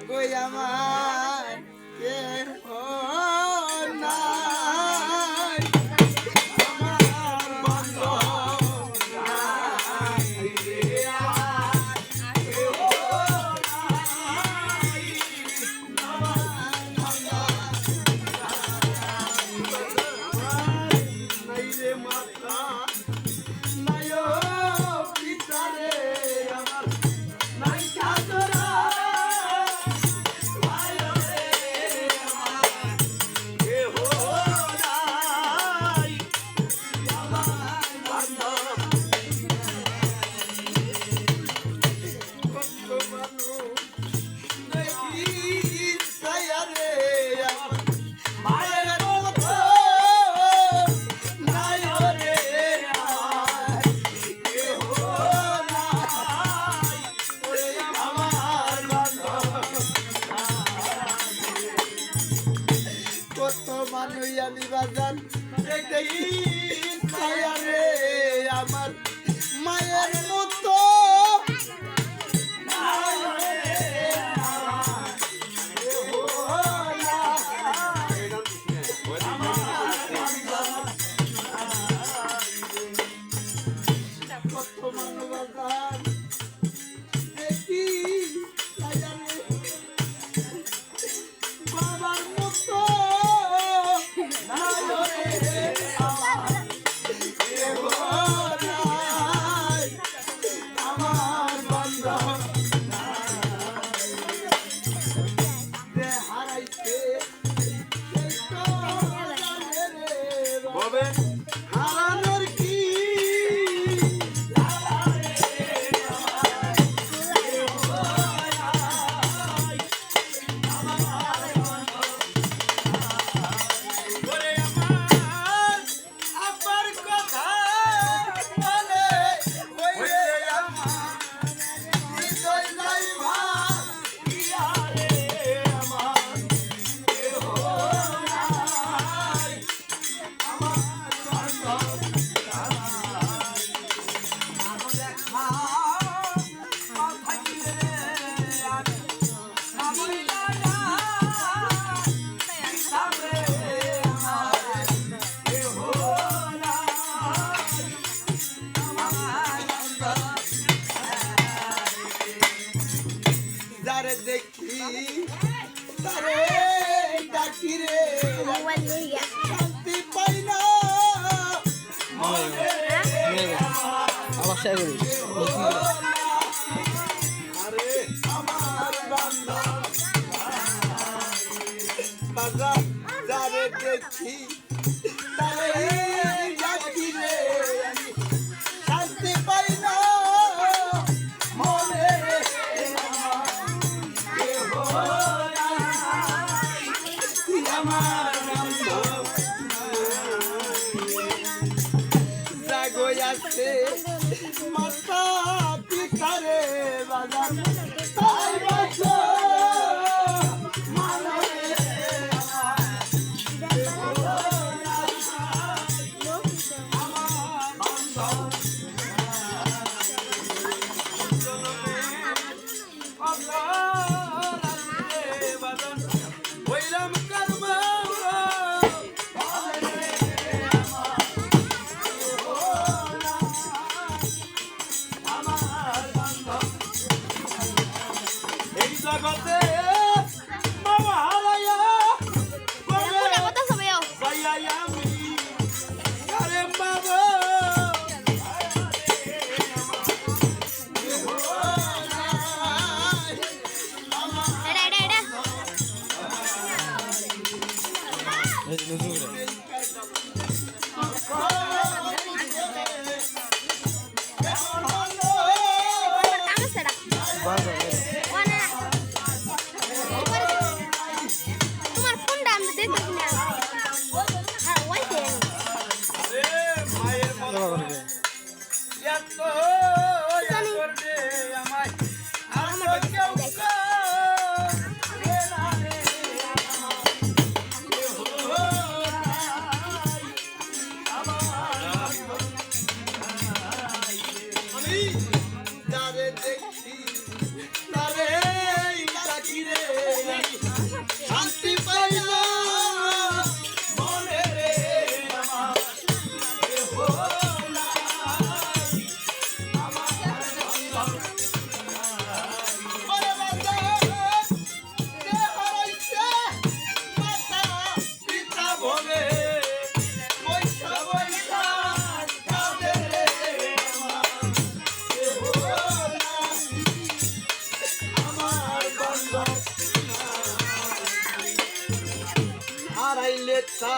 গো আমার কে হয় I Allah. কত মানুষ আমি বাজার। দেখতে আমার মায়ের আবার শেয়ার করি Baba, that is the key. মাতা পিতারে বাজার। তোমার ফোনটা আমি দেখব না হ্যাঁ ওই দেন হারাইলে তা